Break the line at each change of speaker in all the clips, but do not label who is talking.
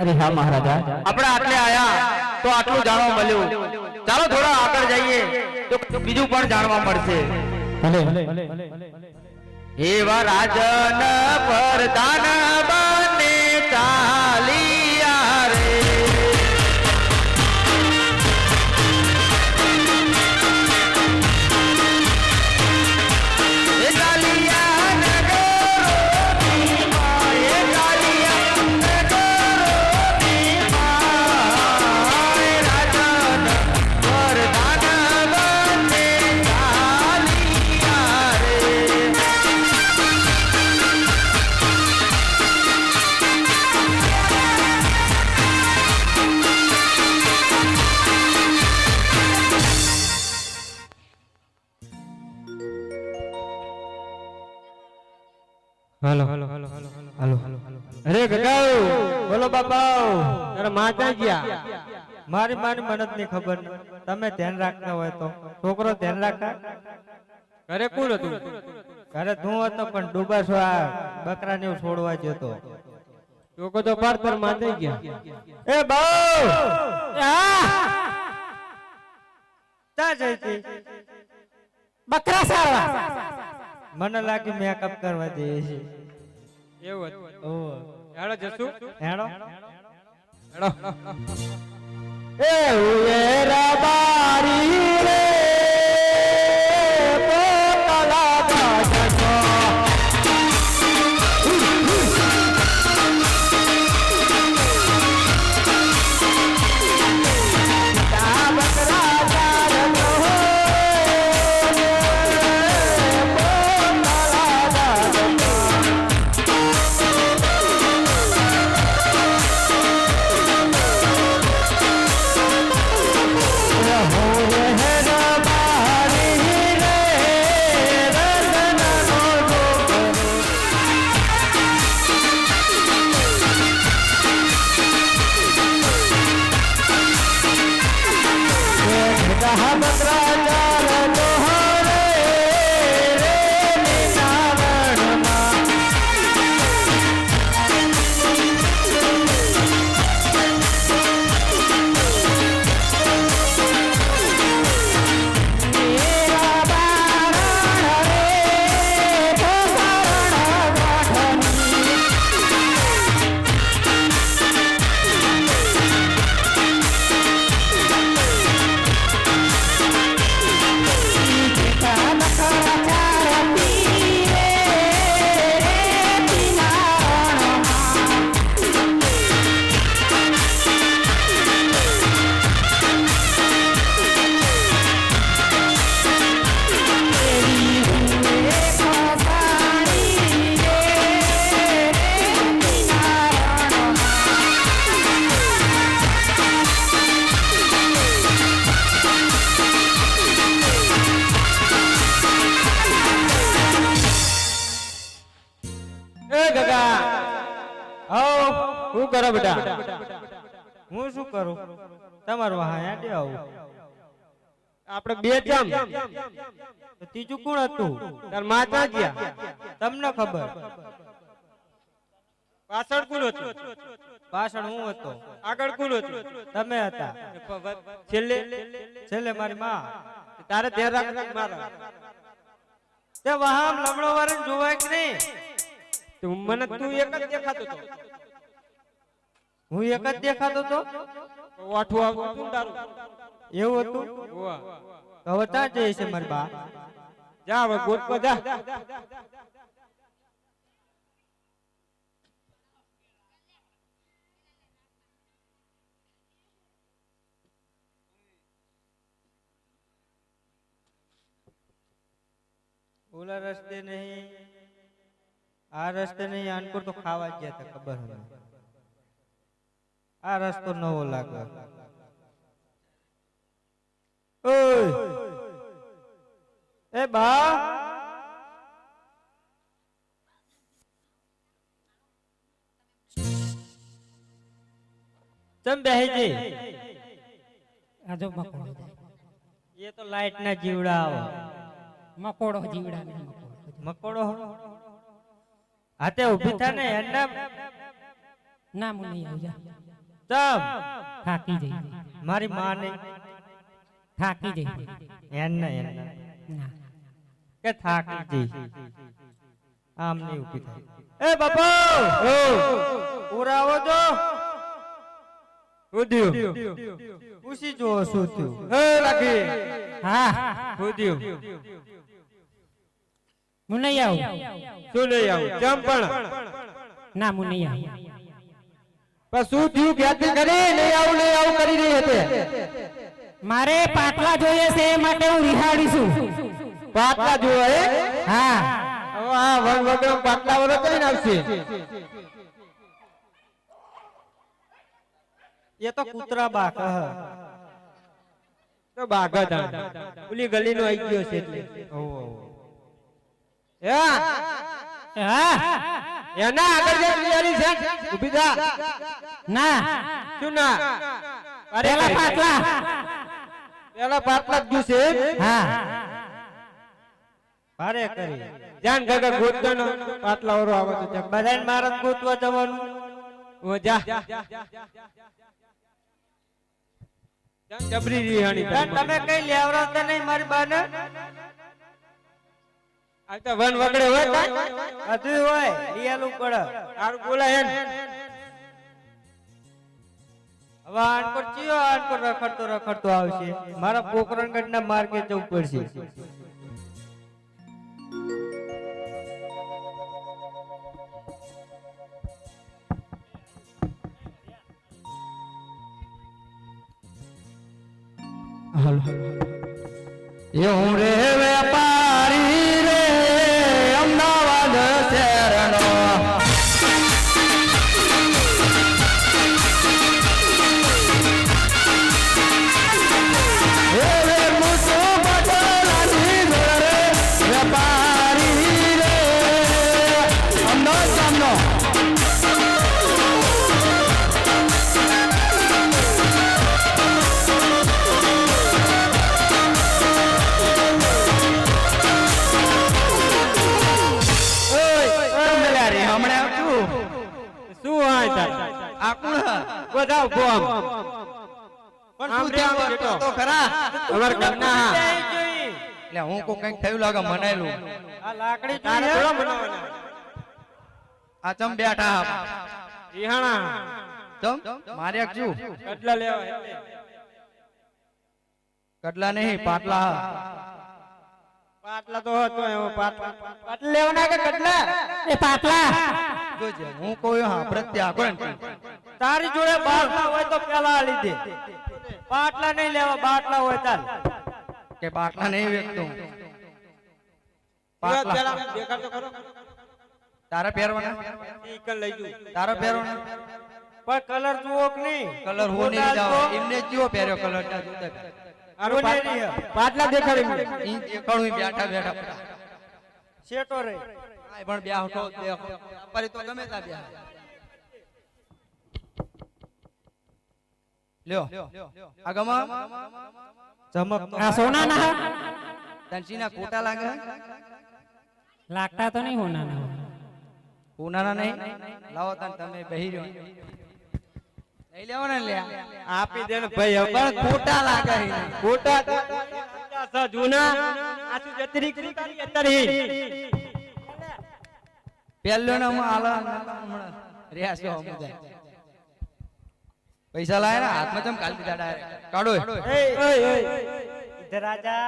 અરે હા મહારાજા.
આપણે આટલે આયા તો આટલું જાણવા મળ્યું. ચાલો થોડા આગળ જઈએ તો બીજું પણ જાણવા મળશે.
ભલે.
એવા રાજન પ્રધાન બને
હાલો. હાલો હાલો હાલો અરે ગગાઉ બોલો બાપાઓ તારા માતા ગયા? મારી મારી મનતની ખબર તમે ધ્યાન રાખતા હોય તો. છોકરો ધ્યાન રાખતા ઘરે કોણ હતું? ઘરે તું હતો પણ ડૂબાસો આ બકરા ને છોડવા જતો. છોકરો તો પાર પર માતા ગયા. એ બાઉ! તા જઈ
બકરા સારવા
મને લાગે મેકઅપ કરવા જઈએ છે.
એવું હતું
ઓહો.
હેડો જશું
હેડો.
હેડો.
એ ઉયેરા બારી
શું કરો બેટા?
હું શું કરું? તમારું હા હેડે આવું.
આપણે બે જામ.
ત્રીજું કોણ હતું?
તાર માતા ગયા.
તમને ખબર.
પાછળ કોણ હતું?
પાછળ હું હતો.
આગળ કોણ હતું?
તમે હતા.
છેલ્લે
છેલ્લે મારી માં.
તારે ધ્યાન રાખ રાખ મારા.
તે વહામ લમણો વાળા જોવાય કે નહીં?
તું મને તું એક જ દેખાતો તો.
હું એક જ દેખાતો તો?
વાઠું આવતું હતું ને તારું
એવું હતું?
ઓવા.
તો હવે ત્યાં જઈ છે મારી બા.
જા હવે ગોતવા જા.
ઓલા રસ્તે નહીં આ રસ્તે નહીં આનપુર તો ખાવા જ ગયા હતા ખબર મને. આ રસ્તો નવો લાગે. એ બા. ચમ બેહી જી
આજો મકોડો
એ તો લાઈટ ના જીવડા આવો
મકોડો જીવડા ને મકોડો.
હાથે ઊભી થા ને એના
નામ નહીં આવી જા થાકી જઈ
મારી માં ને
થાકી જઈ
એન ને એન. ના. કે થાકી જઈ આમ ની ઊભી થાય. એ બાપા! ઉરાવો જો.
ઉદ્યો.
ઉસી જો થયું
હે રાખી
હા. ઉદ્યો. મુનૈયા
શું લઈ આવું ચમ પણ
ના મુનૈયા
પણ શું થયું? ક્યાંથી કરી? નહીં આવું નહીં આવું કરી રહી હતી.
મારે પાટલા જોઈએ છે એ માટે હું રિહાડીશું
પાટલા જોઈએ હે.
હા.
હવે વન વગર પાટલા વગર કઈ આવશે?
એ તો કૂતરા બાક
તો બાગા ધાણ ઓલી ગલી નો આવી ગયો છે એટલે. હા
હા.
એના આગળ જે બિયારી છે ઊભી થા
ના.
શું ના? અરે
પેલા પાટલા
પેલા પાટલા જ છે
હા.
ભારે કરી.
જાન ગગર ગોતનો નો પાટલા વાળો આવે તો
બધાને મારે જ ગોતવા જવાનું.
ઓ જા. જબરી રીહાણી
બેન, તમે કઈ લેવરાવતા નહીં મારી બાને?
આ તો વન વગડે હોય કાંઈ?
હોય. લિયાલું પડે
આર બોલા એમ
હવે આનકોર ચિયો આનકોર રખડતો રખડતો આવશે. મારા પોકરણગઢ ના માર્ગે જવું પડશે.
એવું રે વેપારી. હ?
બધા
પણ શું
આમ
તો ખરા.
અમાર ઘરના. હા.
એટલે હું કો કંઈક થયું લાગે મનાયલું.
આ લાકડી
તારે થોડો થોડા
આ ચમ બેઠા
ઈહાણા.
ચમ? મારે એક
કટલા લેવા
કટલા નહીં પાટલા.
પાટલા તો હતો એવો પાટલા.
પાટલા લેવાના કે કટલા?
એ પાટલા.
જોજે હું કોઈ હા પ્રત્યા કોણ
તારી જોડે બાટલા હોય તો પેલા આલી દે બાટલા નહીં લેવા બાટલા હોય ચાલ.
કે પાટલા નહીં વેચતો. તારા પહેરવાના?
ઈ લઈ જઉં.
તારા પહેરવાના?
પણ કલર જુઓ કે નહીં?
કલર હો નહીં જાવ એમને કયો પહેર્યો કલર. તા જુદા
આરો પાટલા-
નહીં?
પાટલા દેખાડી મને.
ઈ દેખાડું બેઠા બેઠા
શેટો રે.
પણ તો દેખો. પર તો ગમે તા બેહ. લ્યો. આગમાં.
ચમક.
આ સોના ના
તનસીના કોટા લાગે
લાગતા તો નહીં હોના ના
કોનાના નહીં? લાવો તન તમે બેહી રહ્યો. લઈ લેવો ને લ્યા.
આપી દે ને ભાઈ
પણ ખોટા લાગે
તો પચાસ જૂના. આ જતરી કરી તારી
પહેલો ને આલા હમણાં. રહ્યા છો હમું જાય. પૈસા લાયા ને? હાથમાં ચમ કાલ દીધા ડાયરેક્ટ. કાઢો
ઇધર આજા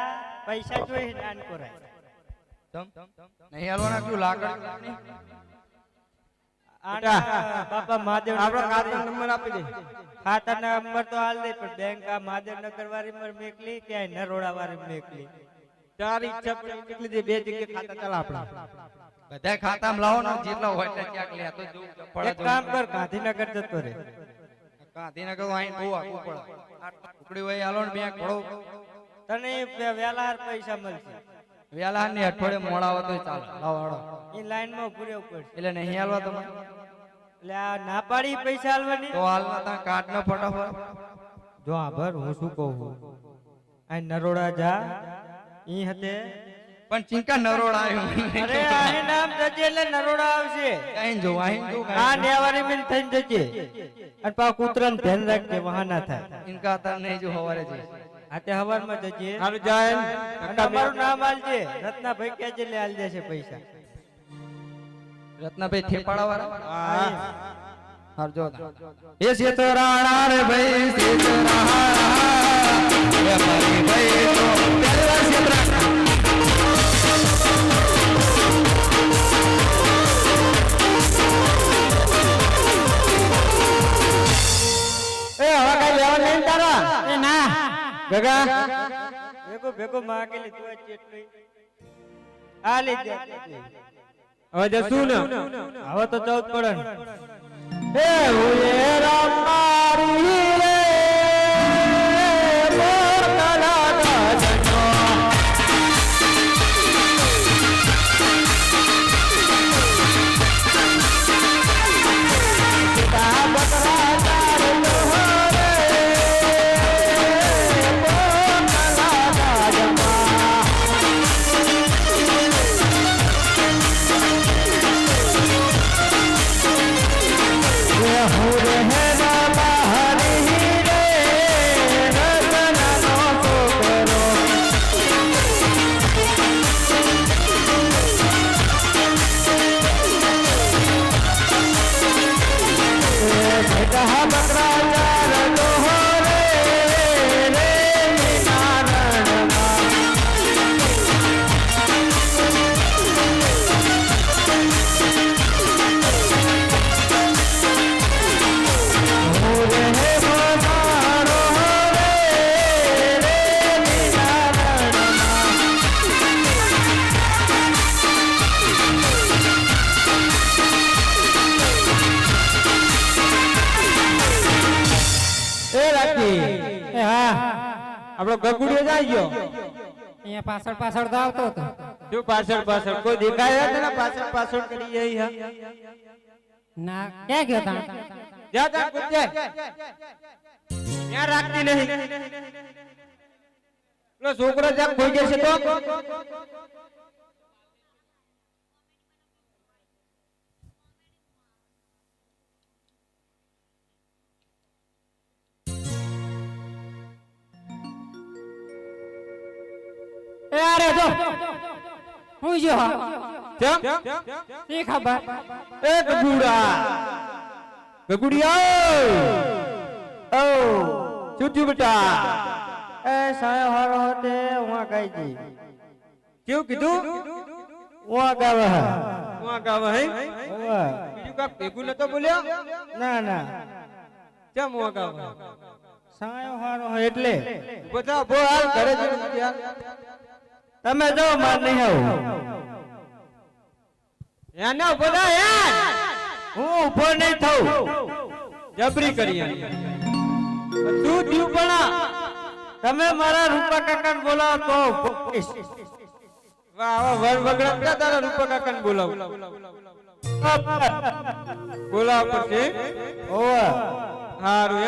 પૈસા જોઈ નાન કોરાય
તમ નહીં હાલવાના કયું? લાકડ?
બાપા મહાદેવ
આપણો ખાતા નંબર આપી દે.
ખાતા નંબર તો હાલ દે પણ બેંક આ મહાદેવનગર વાળી પર મેકલી કે નરોડા વાળી મેકલી?
ચાર ઈચ્છા પણ નીકળી દે બે જગ્યા ખાતા ચાલ આપણા.
બધા ખાતામાં લાવો ને જેટલા હોય ક્યાંક લે. તો
એક કામ કર ગાંધીનગર જતો રે.
ગાંધીનગર આઈ અહીં બહુ આગું પડે. આટલા હોય હાલો ને બેંક ભરો
તને વેલા પૈસા મળશે.
વેલા ને અઠવાડિયે મોડા આવતો ચાલ. ચાલે
એ લાઈનમાં પૂર્યો પડશે.
એટલે નહીં હાલવા તમે?
એટલે આ ના પાડી પૈસા હાલવાની?
તો હાલવા તમે કાઢ ને ફટાફટ.
જો આ ભર હું શું કહું? આ નરોડા જા ઈ હતે
પણ ચિંકા નરોડા
અરે આને નામ જજે એટલે નરોડા આવશે.
કઈ જો આઈ જો
આ નેવારી મિલ થઈને જજે. અને પા કૂતરાને ધ્યાન રાખજે વહા ના થાય.
ઇનકા તા નહીં જો હવારે છે
આતે હવારમાં જજે.
હારું જાય
તમારું નામ આલજે. રત્નાભાઈ કેજે લે આલજે છે પૈસા.
રત્નાભાઈ થેપાડા વાળા
હા.
હાર જો એ શેતરાણા રે ભાઈ શેતરાણા એ ભાઈ ભાઈ તો પેલા શેતરાણા
એ હવે કઈ લેવા નહીં તારા?
એ ના.
ગગા ભેગો ભેગો માગેલી તું જ આ લઈ
હવે જશું ને?
હવે તો ચૌદ પડે રામ મારી આપણો ગગુડિયો જાય ગયો.
અહીંયા પાછળ પાછળ તો આવતો હતો.
શું પાછળ પાછળ? કોઈ દેખાય ને પાછળ પાછળ કરી જઈ હા?
ના ક્યાં ગયો તા
જા જા કૂદજે ત્યાં રાખતી નહીં. પેલો છોકરો જ્યાં ખોઈ જશે તો?
એ અરે જો. હું જો.
કેમ?
શી ખબર?
એ ગગુડા. ગગુડિયા. ઓ. ચુચુ બેટા. એ સાયો હારો હોતે હું ગાઈ જી કેવું કીધું? હું ગાવ હે.
ગાવ હે. બીજું કાક ભેગું નતો બોલ્યો?
ના ના.
કેમ હું ગાવ?
સાયો હારો એટલે.
બધા બો હાલ ઘરે જઈને
તમે જો માર નહીં આવું.
એને બધા યાર.
હું ઊભો નહીં થઉં.
જબરી કરી તું થયું પણ
તમે મારા રૂપા કાકાને બોલાવો તો.
વાહ વાહ, વર વગડા બોલાવ. બોલાવ પડશે
ઓવે
હારું